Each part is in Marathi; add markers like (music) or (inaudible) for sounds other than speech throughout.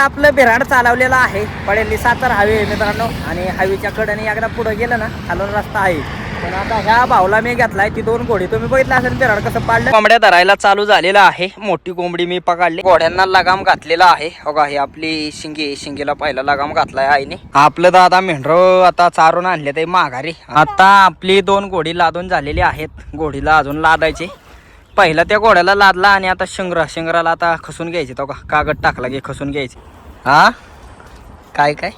आपलं बिराड चालवलेलं आहे. पडेल सातार हवी आहे मित्रांनो. आणि हवेच्या कडेने एकदा पुढे गेलं ना खालून रस्ता आहे. पण आता ह्या भावला मी घेतलाय ती दोन घोडी तुम्ही बघितलं असेल बिराड कसं पाडलं. कोंबड्या धरायला चालू झालेला आहे. मोठी कोंबडी मी पकडली. घोड्यांना लगाम घातलेला आहे. बघा हे आपली शिंगी शिंगीला पहिला लगाम घातलाय आईने. आपलं दादा मेंढर आता चारून आणले ते माघारी. आता आपली दोन घोडी लादून झालेली आहेत. घोडीला अजून लादायचे. पहिला त्या घोड्याला लादला आणि आता शिंगरा शिंगराला आता खसून घ्यायचे तो का? कागद टाकला की खसून घ्यायचे. हा? काय काय?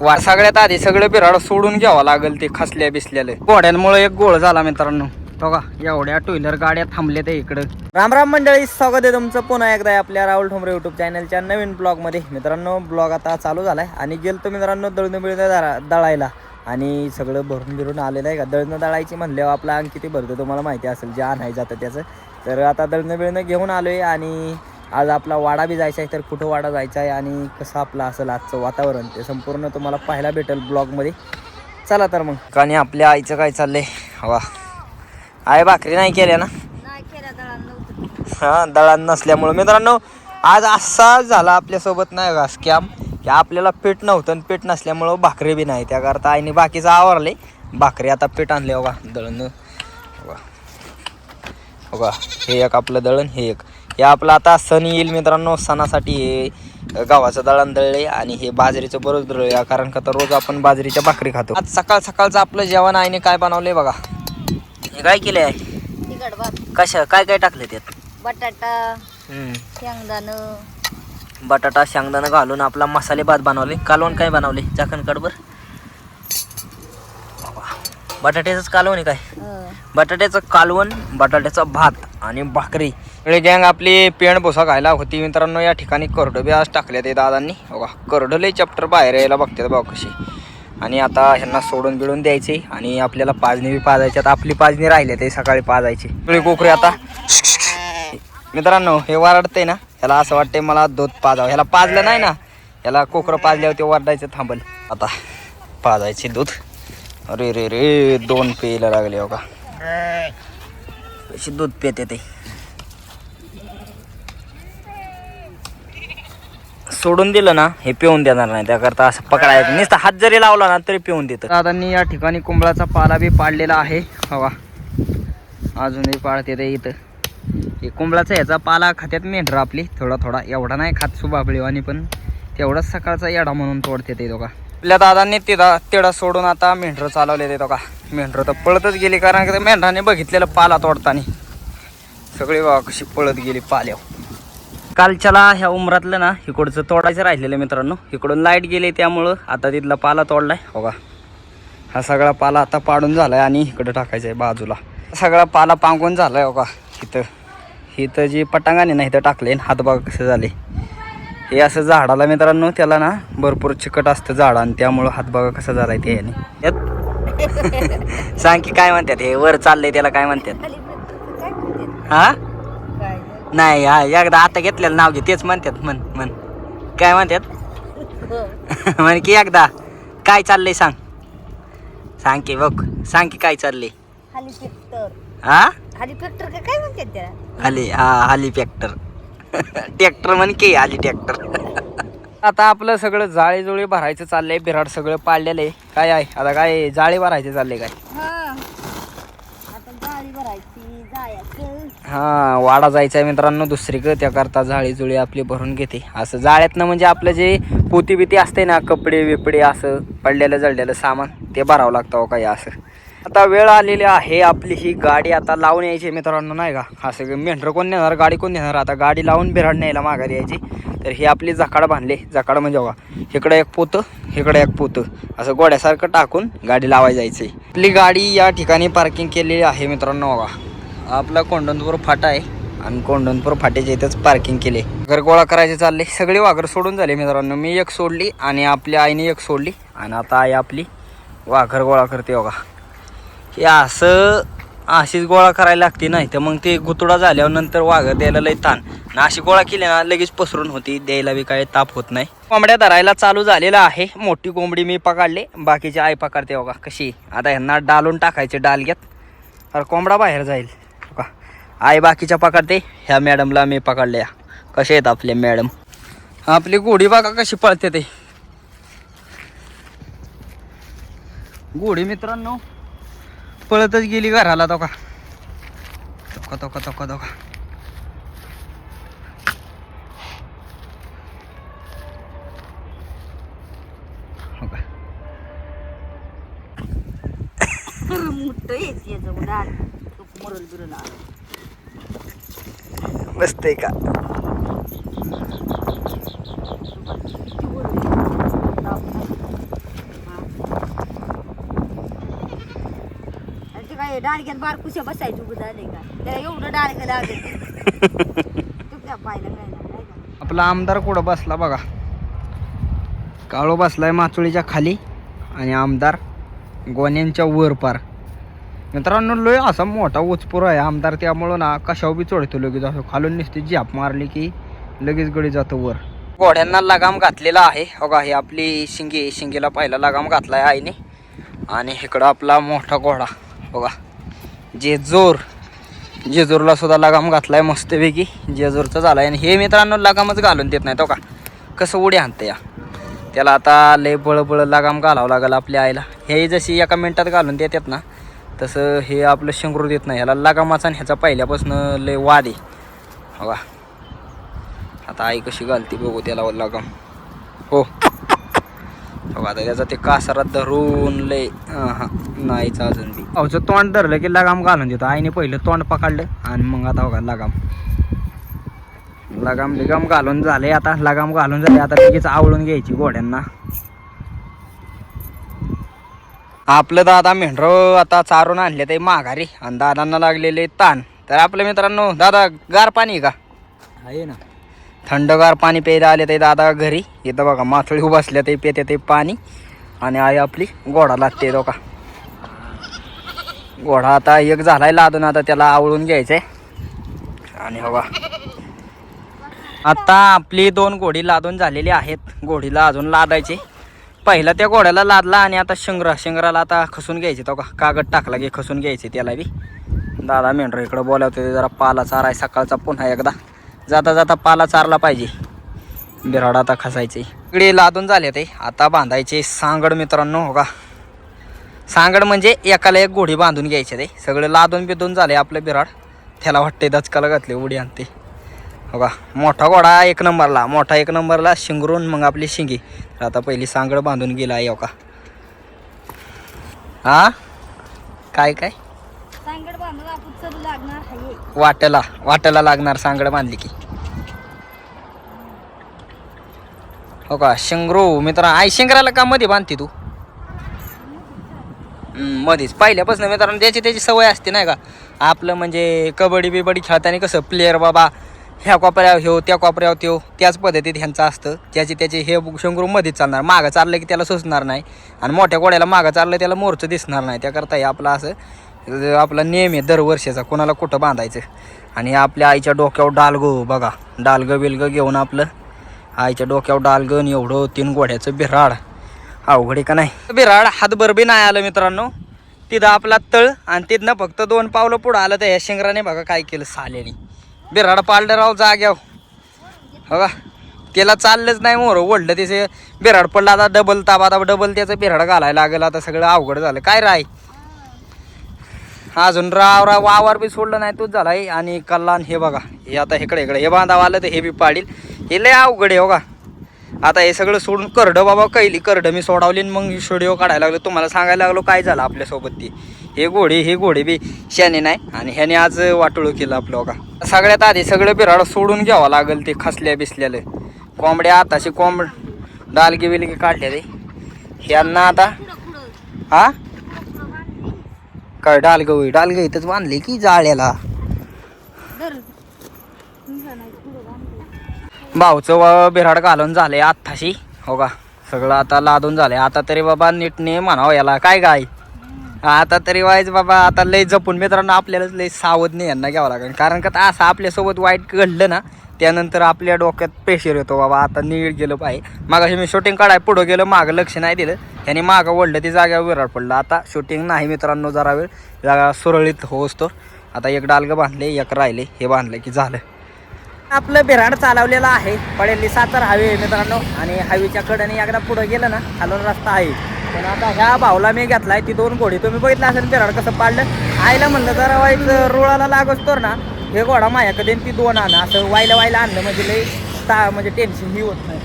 वा सगळ्यात आधी सगळं बिराड सोडून घ्यावं लागेल ते खसल्या बिसल्याले. घोड्यांमुळे एक गोळ झाला मित्रांनो. तो का? एवढ्या टू व्हीलर गाड्या थांबल्या ते इकडं. राम राम मंडळी स्वागत आहे तुमचं पुन्हा एकदा आपल्या राहुल ठोंबरे युट्यूब चॅनलच्या नवीन ब्लॉगमध्ये. मित्रांनो ब्लॉग आता चालू झालाय आणि गेलतो मित्रांनो दळणं बिळणं दळायला. आणि सगळं भरून बिरून आलेलं आहे का? दळणं दळायची म्हणल्यावर आपला अंग किती भरतो तुम्हाला माहिती असेल जे आणायचं जातं त्याचं. तर आता दळणं बिळणं घेऊन आलोय आणि आज आपला वाडा बी जायचा आहे तर कुठं वाडा जायचा आहे आणि कसं आपलं असेल आजचं वातावरण ते संपूर्ण तुम्हाला पाहायला भेटेल ब्लॉगमध्ये. चला तर मग. आणि आपल्या आईचं काय चाललंय? हवा आई भाकरी नाही केल्या ना? हा दळण नसल्यामुळं. मित्रांनो आज असा झाला आपल्यासोबत नाही का? स्कॅम की आपल्याला पीठ नव्हतं आणि पीठ नसल्यामुळं भाकरी बी नाही. त्याकरता आईने बाकीचं आवरले. भाकरी आता पीठ आणले बघा दळण. बघा. हे एक आपलं दळण हे एक. हे आपलं आता सण येईल मित्रांनो सणासाठी हे गव्हाचं दळण दळले आणि हे बाजरीचं बरोच दळले कारण का तर रोज आपण बाजरीच्या भाकरी खातो. आज सकाळ सकाळचं आपलं जेवण आईने काय बनवलंय बघा. हे काय केलं आहे कशा काय काय टाकले त्यात? बटाटा. शेंगदाणं बटाटा शेंगदाणा घालून आपला मसाले भात बनवले. कालवण काय बनवले? चाकण कडबर बटाट्याचंच कालवण आहे काय? हं. बटाट्याचं कालवण बटाट्याचा भात आणि भाकरी. सगळी गँग आपली पेंड भोसा खायला होती मित्रांनो या ठिकाणी करडं बी आज टाकले ते दादांनी. बघा करडं लई चॅप्टर बाहेर यायला बघतात बघा कशी. आणि आता ह्यांना सोडून बिडून द्यायचे आणि आपल्याला पाजणी बी पाजायच्यात आपली पाजणी राहिली ते सकाळी पाजायची. कोकरी आता. मित्रांनो हे वारडते ना ह्याला असं वाटतंय मला दूध पाजावं. ह्याला पाजलं नाही ना ह्याला कोकरं पाजल्यावर ते वरडायचं थांबल. आता पाजायचे दूध. अरे रे रे दोन पेला लागले हो का? कशी दूध पेते ते. सोडून दिलं ना हे पिऊन देणार नाही. त्याकरता असं पकडायचं. नुसतं हात जरी लावला ना तरी पिऊन देतं. दादांनी या ठिकाणी कुंबळाचा पाला बी पाडलेला आहे. हवा. अजूनही पाळते ते इथं. हे कुंबळाचा ह्याचा पाला खात्यात मेंढरा आपली. थोडा थोडा. एवढा नाही खात सुबाबळीवानी पण तेवढाच सकाळचा येडा म्हणून तोडते ते दोघा. आपल्या दादांनी तिला तेडा सोडून आता मेंढरं चालवले ते तो का मेंढरं तर पळतच गेली कारण की मेंढराने बघितलेलं पाला तोडताना. सगळी बघा कशी पळत गेली पाल्यावर. कालच्याला ह्या उमरातलं ना इकडचं तोडायचं राहिलेलं मित्रांनो. इकडून लाइट गेली त्यामुळं आता तिथला पाला तोडलाय. हो का? हा सगळा पाला आता पाडून झालाय आणि इकडं टाकायचा आहे बाजूला. सगळा पाला पांगून झालाय हो का? इथं. इथं जी पटांगाने ना इथं टाकले हात बघा कसे झाले हे असं झाडाला मित्रांनो त्याला ना भरपूर चिकट असतं झाड आणि त्यामुळं हात बघा कसा झालाय ते याने. यात? (laughs) सांग की काय म्हणतात हे? वर चाललंय त्याला काय म्हणतात? हा? नाही हा एकदा आता घेतलेलं नाव घे तेच म्हणतात म्हण म्हण. काय म्हणतात. (laughs) म्हण की एकदा. काय चाललंय सांग. सांग की बघ. सांग की काय चाललंय. हा? का काय म्हणतात त्याला? आली हा आली ट्रॅक्टर ट्रॅक्टर म्हण की आली ट्रॅक्टर आता आपलं सगळं जाळी जुळी भरायचं चाललंय बिराड सगळं पाडलेलं आहे. काय आहे? आता काय जाळी भरायचे चालले काय? हा. आता जाळी भरायची जायचं हा वाडा जायचा आहे मित्रांनो दुसरीकडे. त्याकरता जाळी जुळी आपली भरून घेते. असं जाळ्यातनं म्हणजे आपलं जे पोती बिती असते ना कपडे बिपडे असं पडलेलं जळलेलं सामान ते भरावं लागतं हो काही असं. आता वेळ आलेली आहे आपली ही गाडी आता लावून यायची मित्रांनो नाही का? असं मेंढर कोण नेणार गाडी कोण नेणार? आता गाडी लावून बिराड न्यायला माघारी यायची. तर ही आपली जकाड बांधले. जकाड म्हणजे बघा इकडं एक पोतं इकडं एक पोतं. असं गोड्यासारखं टाकून गाडी लावायला जायची आपली गाडी या ठिकाणी पार्किंग केलेली आहे मित्रांनो बघा. आपला कोंडणपूर फाटा आहे आणि कोंडणपूर फाट्याच्या इथंच पार्किंग केले. घर गोळा करायचे चालले. सगळे वाघर सोडून झाले मित्रांनो. मी एक सोडली आणि आपल्या आईने एक सोडली. आणि आता आई आपली वाघर गोळा करते बघा. हे असं अशीच गोळा करायला लागते नाही तर मग ते गुतुडा झाल्यावर नंतर वाघर द्यायला लय ताण. ना अशी गोळा केली ना लगेच पसरून होती. द्यायला बी काय ताप होत नाही. कोंबड्या धरायला चालू झालेला आहे. मोठी कोंबडी मी पकडले. बाकीची आई पकडते बघा कशी. आता ह्यांना डालून टाकायचे डालग्यात तर कोंबडा बाहेर जाईल. का आई बाकीच्या पकडते. ह्या मॅडमला मी पकडल्या. कसे आहेत आपले मॅडम? आपली घोडी बघा कशी पळते ते. घोडी मित्रांनो पळतच गेली घराला तो का? तोका तोका तोका तोका हो बिरल बसतंय का? ते काय डाळग्यात बार कुशा बसायची उभं झाले का? त्याला एवढं डाळगं लागत तुझ्या पाहिलं काय नाही नाही का? आपला आमदार कुठं बसला बघा. काळो बसलाय माचोळीच्या खाली आणि आमदार गोण्यांच्या वर पार. मित्रांनो लोय असा मोठा उचपूर आहे आमदार त्यामुळं ना कशावर बी चढतो लगेच असं. खालून नुसती झाप मारली की लगेच गडी जातो वर. घोड्यांना लगाम घातलेला आहे. का ही आपली शिंगी शिंगीला पहिला लगाम घातलाय आईने. आणि इकडं आपला मोठा घोडा. बघा. जेजोर. जेजूरला सुद्धा लगाम घातलाय मस्तपैकी. जेजूरचं झाला आहे आणि हे मित्रांनो लगामच घालून देत नाही तो हो का? कसं उडी आणतं या. त्याला आता लय बळबळ लगाम घालावं लागेल आपल्या आईला. हे जशी एका मिनटात घालून देतात ना तसं हे आपलं शंकरू देत नाही. ह्याला लगामाचा आणि ह्याचा पहिल्यापासून लय वाद आहे. बघा. आता आई कशी घालते बघू त्याला लगाम. हो. हो आता त्याचा ते कासारात धरून लय हां नाहीच अजून बी. अवचं तोंड धरलं की लगाम घालून देतो. आईने पहिलं तोंड पकडलं आणि मग आता बघा लगाम. लगाम बिगाम घालून झाले आता. लगाम घालून झाले आता लगेच आवळून घ्यायची घोड्यांना. आपलं दादा मेंढर आता चारून आणले ते माघारी आणि दादांना लागलेले ताण. तर आपल्या मित्रांनो दादा गार पाणी का? आहे ना. थंडगार पाणी प्यायला आले ते दादा घरी. इथं बघा माथळी उभासल्या ते पेते ते पाणी. आणि आई आपली घोडा लागते तो का घोडा आता एक झालाय लादून आता त्याला आवळून घ्यायचंय. आणि हवा आता आपली दोन घोडी लादून झालेली आहेत. घोडीला अजून लादायचे. पहिला त्या घोड्याला लादला आणि आता शिंगरा शिंगराला आता खसून घ्यायचे तो का. कागद टाकला की खसून घ्यायचे त्याला बी. दादा मेंढर इकडं बोलावते जरा पाला चाराय सकाळचा पुन्हा एकदा. जाता जाता पाला चारला पाहिजे. बिराड आता खसायचे. इकडे लादून झाले ते. आता बांधायचे सांगड मित्रांनो हो का? सांगड म्हणजे एकाला एक घोडी बांधून घ्यायचे ते. सगळं लादून बिदून झाले आपलं बिराड. त्याला वाटते दचकाला घातले उडी आणते. हो का? मोठा घोडा एक नंबरला. मोठा एक नंबरला शिंगरून मग आपली शिंगी. तर आता पहिली सांगड बांधून गेला आहे हो का? हा? काय काय? बांधून लागणार आहे वाट्याला वाट्याला लागणार सांगड बांधली की. हो का? शिंगरू मित्र आई शिंगराला का मध्ये बांधते तू? मध्येच पहिल्यापासून मित्रांनो त्याची त्याची सवय असते नाही का? आपलं म्हणजे कबड्डी बिबडी खेळताना कसं प्लेअर बाबा ह्या कोपऱ्यावर ह्यो त्या कोपऱ्यावर त्यो त्याच पद्धतीत ह्यांचं असतं. त्याचे त्याचे हे शंकरू मध्येच चालणार. मागं चाललं की त्याला सुचणार नाही. आणि मोठ्या गोड्याला मागं चाललं त्याला मोरचं दिसणार नाही. त्याकरता हे आपलं असं आपला नेम आहे दरवर्षीचा. कोणाला कुठं बांधायचं? आणि आपल्या आईच्या डोक्यावर डालगो बघा. डालगं बिलगं घेऊन आपलं आईच्या डोक्यावर डालगन एवढं तीन घोड्याचं बिराड. अवघड आहे का नाही? बिराड हातभर बी नाही आलं मित्रांनो. तिथं आपला तळ आणि तिथनं फक्त दोन पावलं पुढं आलं तर ह्या शिंगराने बघा काय केलं सालेनी बिराड पाळलं राव जाग्याव बघा त्याला चाललंच नाही मोर. ओढलं तिचे बिराड पडलं आता डबल ताबा आता डबल त्याचं बिराड घालायला लागलं आता सगळं अवघड झालं. काय राय? अजून राव राव वावर बी सोडलं नाही तूच झालाय आणि कल्लान हे बघा. हे आता इकडे इकडे. हे बांधाव आलं तर हे बी पाडील. हे लय अवघड आहे हो बघा आता हे सगळं सोडून करडं बाबा कैली. करडं मी सोडावली आणि मग व्हिडिओ काढायला लागलो. तुम्हाला सांगायला लागलो काय झालं आपल्यासोबत ती. हे घोडे हे घोडे बी शाने नाही. आणि ह्याने आज वाटोळू केलं आपलं हो बघा सगळ्यात आधी सगळं बिराड सोडून घ्यावं लागेल ते खसल्या बिसल्यालं. कोंबड्या आताशी कोंबड डालगी बिलगी काढल्या ते ह्यांना आता हा? काय डालगं होई डालगं इथंच बांधले की जाळ्याला. भाऊचं व बिराड घालून झाले आत्ताशी. हो का? सगळं आता लादून झाले आता तरी बाबा नीटने म्हणावं याला. काय गाय? आता तरी वाईज बाबा आता लय जपून मित्रांनो आपल्यालाच लय सावध नाही यांना घ्यावं लागेल. कारण का असं आपल्यासोबत वाईट घडलं ना त्यानंतर आपल्या डोक्यात प्रेशर येतो बाबा आता नीट गेलं पाहिजे. मागाशी मी शूटिंग काढाय पुढं गेलं मागं लक्ष नाही दिलं. त्याने मागं वळलं ती जाग्यावर विराट पडलं. आता शूटिंग नाही मित्रांनो जरा वेळ जागा सुरळीत हो असतो. आता एक डालगं बांधले एक राहिले हे बांधलं की झालं. आपलं बिराड चालवलेलं आहे. पडेली सातार हवी आहे मित्रांनो. आणि हवेच्या कडेने एकदा पुढं गेलं ना खालून रस्ता आहे. पण आता ह्या भावला मी घेतलाय ती दोन घोडी तुम्ही बघितलं असेल बिराड कसं पाडलं. आईला म्हणलं जरा वाईट रुळाला लागत तर ना. हे घोडा माझ्याकडे ती दोन आणा. असं वायला वायला आणलं म्हणजे लई ता म्हणजे टेन्शन ही होत नाही.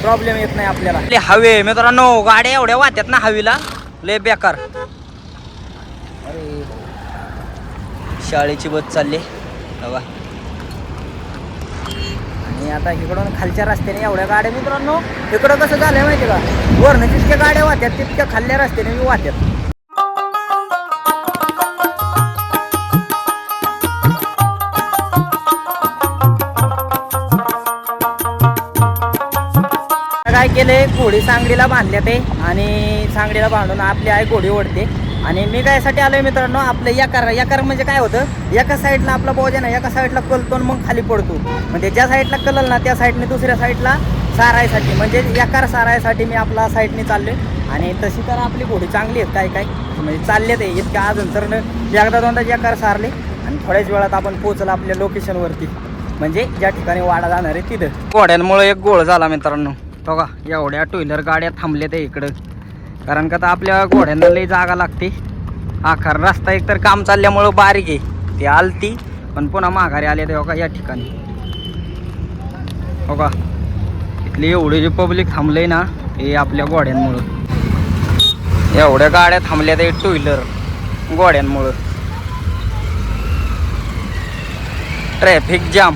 प्रॉब्लेम येत नाही आपल्याला. हवे. मित्रांनो गाड्या एवढ्या वाहत्यात ना हवीला. लय बेकार. शाळेची बस चालली. बघा. आणि आता इकडून खालच्या रस्त्याने एवढ्या गाड्या मित्रांनो इकडं कसं झालंय माहिती का? वरनं जितक्या गाड्या वाहत्यात तितक्या खाल्ल्या रस्त्याने मी वाहत्यात केले घोडी सांगडीला बांधल्या ते. आणि सांगडीला बांधून आपली आई घोडी ओढते. आणि मी कायसाठी आलोय मित्रांनो आपलं याकार याकार म्हणजे काय होतं? एका साईडला आपला बोज आहे ना एका साईडला कलतो आणि मग खाली पडतो. म्हणजे ज्या साईडला कलल ना त्या साईडने दुसऱ्या साईडला सारायसाठी म्हणजे याकार सारायसाठी मी आपला साईडने चाललोय. आणि तशी तर आपली घोडी चांगली आहेत काय काय? म्हणजे चालले ते इतक्या अजून तर एकदा दोनदा याकार सारले. आणि थोड्याच वेळात आपण पोहोचलो आपल्या लोकेशनवरती म्हणजे ज्या ठिकाणी वाडा जाणार आहे तिथं. घोड्यांमुळे एक गोळ झाला मित्रांनो. तो का एवढ्या टू व्हीलर गाड्या थांबल्या त्या इकडं. कारण का तर आपल्या घोड्यांना लई जागा लागते. आकार रस्ता एक तर काम चालल्यामुळं बारीक आहे. ती आलती पण पुन्हा माघारी आले ते का या ठिकाणी. हो का इथली एवढे जे पब्लिक थांबले ना ते आपल्या घोड्यांमुळं. एवढ्या गाड्या थांबल्या ते टू व्हीलर घोड्यांमुळं. ट्रॅफिक जाम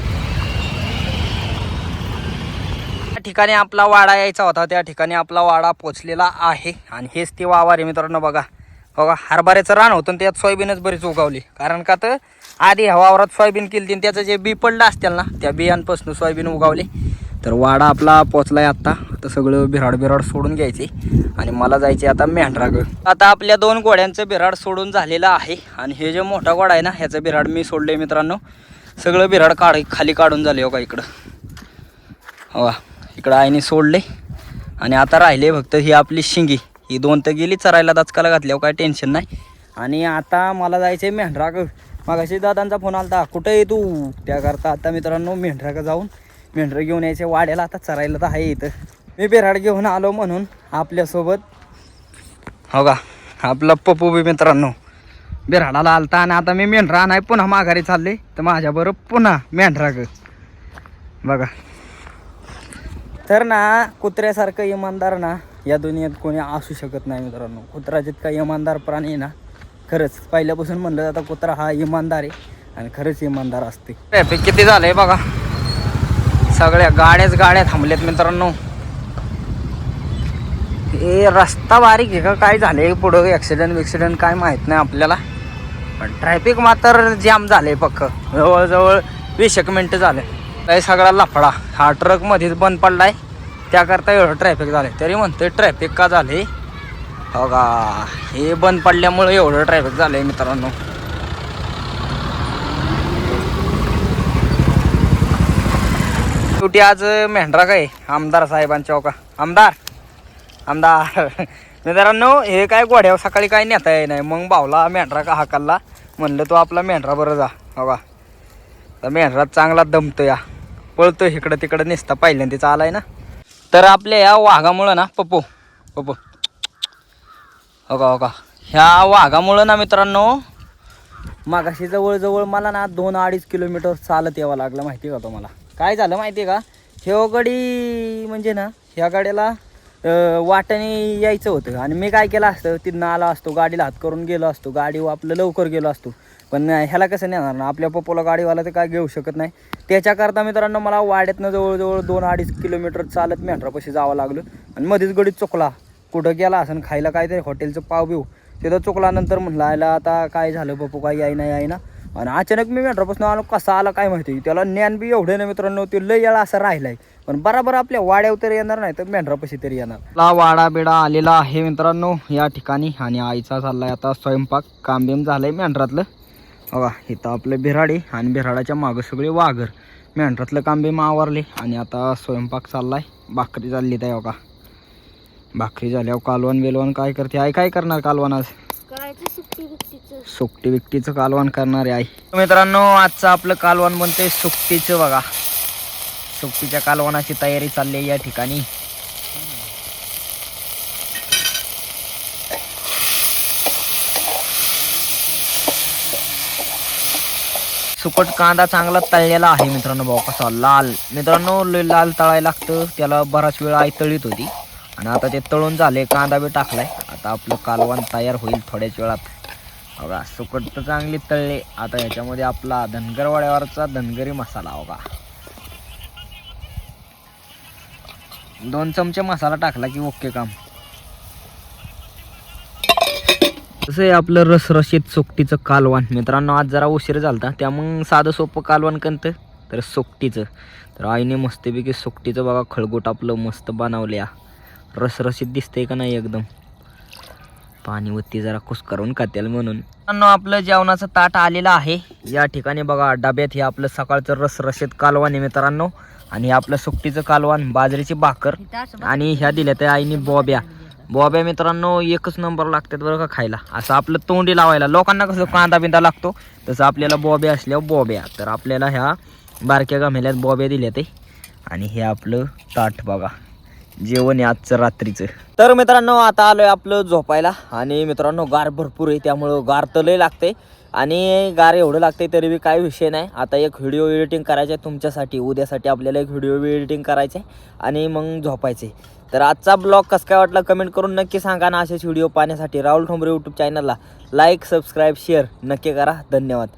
त्या ठिकाणी आपला वाडा यायचा होता. त्या ठिकाणी आपला वाडा पोचलेला आहे. आणि हेच ते वावर आहे मित्रांनो बघा. बघा हरभऱ्याचं रान होतं त्यात सोयाबीनच बरीच उगवली. कारण का तर आधी हवावरात सोयाबीन केली आणि त्याचं जे बी पडलं असतील ना त्या बियांपासून सोयाबीन उगवले. तर वाडा आपला पोचलाय आत्ता. आता सगळं बिराड बिराड सोडून घ्यायचे. आणि मला जायचे आता मेंढराग. आता आपल्या दोन घोड्यांचं बिराड सोडून झालेलं आहे. आणि हे जे मोठा घोडा आहे ना ह्याचं बिराड मी सोडलंय मित्रांनो. सगळं बिराड काढ खाली काढून झाले हो का इकडं. हो इकडं आईने सोडले. आणि आता राहिले फक्त ही आपली शिंगी. ही दोन तर गेली चरायला दचकाला घातल्यावर काय टेन्शन नाही. आणि आता मला जायचं आहे मेंढराक. मागाशी दादांचा फोन आला कुठं आहे तू? त्याकरता आता मित्रांनो मेंढराक जाऊन मेंढरं घेऊन यायचे. वाड्याला आता चरायला तर आहे इथं. मी बेराड घेऊन आलो म्हणून आपल्यासोबत. हो का? आपला पप्पू बी मित्रांनो. बिराडाला आलता आणि आता मी मेंढरा नाही पुन्हा माघारी चालले. तर माझ्याबरोबर पुन्हा मेंढराक. बघा. तर ना कुत्र्यासारखं इमानदार ना या दुनियेत कोणी असू शकत नाही मित्रांनो. कुत्रा जितका इमानदार प्राणी आहे ना खरंच पहिल्यापासून म्हणलं जातं कुत्रा हा इमानदार आहे आणि खरंच इमानदार असते. ट्रॅफिक किती झालंय बघा. सगळ्या गाड्याच गाड्या थांबल्यात मित्रांनो. हे रस्ता बारीक आहे का? काय झालंय पुढं? ॲक्सिडेंट बिक्सिडेंट काय माहीत नाही आपल्याला. पण ट्रॅफिक मात्र जाम झाले पक्क. जवळजवळ वीस एक मिनटं झालं. काही सगळा लफडा. हा ट्रक मध्येच बंद पडलाय. त्याकरता एवढं ट्रॅफिक झालंय. तरी म्हणतोय ट्रॅफिक का झाले हो का? हे बंद पडल्यामुळे एवढं ट्रॅफिक झालंय मित्रांनो. शेवटी आज मेंढरा काय? आमदार साहेबांच्या हो का? आमदार? आमदार. (laughs) मित्रांनो हे काय गोड्यावर सकाळी काय नेता येई नाही मग भावला मेंढरा का हाकलला? म्हणलं तो आपला मेंढरा बरं जा. हो का? तर मेंढरा चांगला दमतो या पळतो इकडं तिकडं नेसता पहिल्यांदाच आलाय ना. तर आपल्या या वाघामुळं ना पप्पू पप्पू. हो का हो का. ह्या वाघामुळं ना मित्रांनो मागाशी जवळजवळ मला ना दोन अडीच किलोमीटर चालत यावं लागलं माहिती आहे का तुम्हाला? काय झालं माहिती आहे का? हे गाडी म्हणजे ना ह्या गाड्याला अं, वाट्याने यायचं होतं. आणि मी काय केलं असतं तिथनं आला असतो गाडीला हात करून गेलो असतो गाडी आपलं लवकर गेलो असतो. पण ह्याला कसं नेणार ना? आपल्या पप्पाला गाडीवाला तर काय घेऊ शकत नाही. त्याच्याकरता मित्रांनो मला वाड्यातनं जवळजवळ दोन अडीच किलोमीटर चालत मेंढरापाशी जावं लागलं. आणि मध्येच गडीत चुकला. कुठं गेला असं खायला काहीतरी हॉटेलचं पाव बिव. तिथं चुकल्यानंतर म्हटलं आयला आता काय झालं पप्पू? काय नाही यायना आणि अचानक मी मेंढरापासून आलो. कसा आला काय माहिती. त्याला ज्ञान बी एवढे ना मित्रांनो ते लय याला असं राहिलाय. पण बराबर आपल्या वाड्यावर तरी येणार नाही तर मेंढरापाशी तरी येणार. ला वाडा बिडा आलेला आहे मित्रांनो या ठिकाणी. आणि आईचा चाललाय आता स्वयंपाक. कामबिम झालंय मेंढरातलं. बघा इथं आपलं बिराडी आणि बिराडाच्या मागं सगळे वाघर मेंढरातलं कामबिम आवरले आणि आता स्वयंपाक चाललाय. भाकरी चालली त्या बघा. भाकरी झाल्यावर कालवण बिलवण काय करते? आई काय करणार कालवण आज? सुकटी बिकटीचं कालवण करणारे आई. मित्रांनो आजचं आपलं कालवण बनतंय सुकटीचं बघा. सुट्टीच्या कालवनाची तयारी चालली आहे या ठिकाणी. सुकट कांदा चांगला तळलेला आहे मित्रांनो भाऊ कसा लाल. मित्रांनो लाल तळायला लागतं. त्याला बराच वेळ आई तळीत होती. आणि आता ते तळून झाले कांदा बी टाकलाय. आता आपलं कालवण तयार होईल थोड्याच वेळात. बघा सुकट तर चांगली तळले. आता ह्याच्यामध्ये आपला धनगरवाड्यावरचा धनगरी मसाला बघा. दोन चमचे मसाला टाकला की ओके काम. कसं आहे आपलं रसरशीत सोकटीचं कालवण. मित्रांनो आज जरा उशीर झालता. त्यामुळं साधं सोपं कालवण कणतं तर सोकटीचं. तर आईने मस्तपैकी सोकटीचं बघा खळगोट आपलं मस्त बनवल्या. रसरशीत दिसतंय का नाही एकदम? पाणी वत्ती जरा कुसकरून खात्याल म्हणून. मित्रांनो आपलं जेवणाचं ताट आलेलं आहे. या ठिकाणी बघा डब्यात हे आपलं सकाळचं रसरशीत कालवण आहे मित्रांनो. आणि आपलं सुकटीचं कालवण बाजरीची भाकर. आणि ह्या दिल्या त्या आईने बॉब्या. बॉब्या मित्रांनो एकच नंबर लागतात बरं का खायला. असं आपलं तोंडी लावायला. लोकांना कसं कांदा बिंदा लागतो तसं आपल्याला बॉब्या असल्यावर बॉब्या. तर आपल्याला ह्या बारक्या गमेल्यात बॉब्या दिल्या ते आणि हे आपलं ताट बघा. जेवण आहे आजचं रात्रीचं. तर मित्रांनो आता आलोय आपलं झोपायला. आणि मित्रांनो गार भरपूर आहे त्यामुळं गार तर लय लागते. आणि गार एवढं लागते तरी बी काय विषय नाही. आता एक व्हिडिओ एडिटिंग करायचं आहे तुमच्यासाठी. उद्यासाठी आपल्याला एक व्हिडिओ एडिटिंग करायचं आहे आणि मग झोपायचं तर आजचा ब्लॉग कसं काय वाटला कमेंट करून नक्की सांगा ना असेच व्हिडिओ पाहण्यासाठी राहुल ठोंबरे यूट्यूब चॅनलला लाईक सबस्क्राईब शेअर नक्की करा. धन्यवाद.